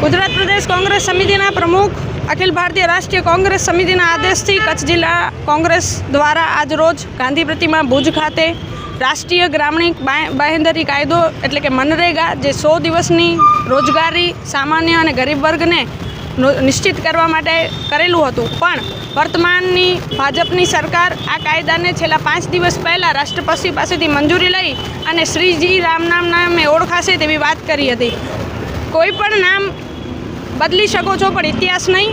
ગુજરાત પ્રદેશ કોંગ્રેસ સમિતિના પ્રમુખ અખિલ ભારતીય રાષ્ટ્રીય કોંગ્રેસ સમિતિના આદેશથી કચ્છ જિલ્લા કોંગ્રેસ દ્વારા આજરોજ ગાંધી પ્રતિમા ભુજ ખાતે રાષ્ટ્રીય ગ્રામીણ બાહેંધરી કાયદો એટલે કે મનરેગા જે સો દિવસની રોજગારી સામાન્ય અને ગરીબ વર્ગને નિશ્ચિત કરવા માટે કરેલું હતું. પણ વર્તમાનની ભાજપની સરકાર આ કાયદાને છેલ્લા પાંચ દિવસ પહેલાં રાષ્ટ્રપતિ પાસેથી મંજૂરી લઈ અને શ્રીજી રામ નામ નામે ઓળખાશે તેવી વાત કરી હતી. કોઈ પણ નામ બદલી શકો છો, પણ ઇતિહાસ નહીં.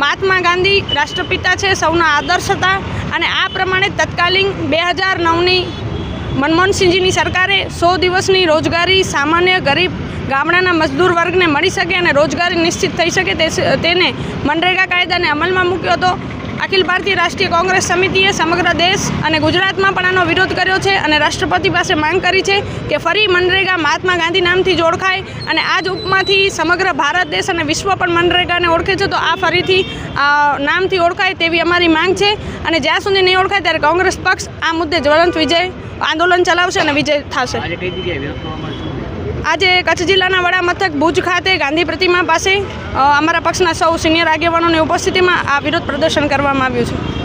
મહાત્મા ગાંધી રાષ્ટ્રપિતા છે, સૌના આદર્શ હતા અને આ પ્રમાણે તત્કાલીન બે હજાર નવની મનમોહનસિંહજીની સરકારે સો દિવસની રોજગારી સામાન્ય ગરીબ ગામડાના મજદૂર વર્ગને મળી શકે અને રોજગારી નિશ્ચિત થઈ શકે તેને મનરેગા કાયદાને અમલમાં મૂક્યો હતો. અખિલ ભારતીય રાષ્ટ્રીય કોંગ્રેસ સમિતિએ સમગ્ર દેશ અને ગુજરાતમાં પણ આનો વિરોધ કર્યો છે અને રાષ્ટ્રપતિ પાસે માંગ કરી છે કે ફરી મનરેગા મહાત્મા ગાંધી નામથી જ ઓળખાય અને આ જ ઉપમાંથી સમગ્ર ભારત દેશ અને વિશ્વ પણ મનરેગાને ઓળખે છે. તો આ ફરીથી નામથી ઓળખાય તેવી અમારી માંગ છે અને જ્યાં સુધી નહીં ઓળખાય ત્યારે કોંગ્રેસ પક્ષ આ મુદ્દે જ્વલંત વિજય આંદોલન ચલાવશે અને વિજય થશે. આજે કચ્છ જિલ્લાના વડા મથક ભુજ ખાતે ગાંધી પ્રતિમા પાસે અમારા પક્ષના સૌ સિનિયર આગેવાનોની ઉપસ્થિતિમાં આ વિરોધ પ્રદર્શન કરવામાં આવ્યું છે.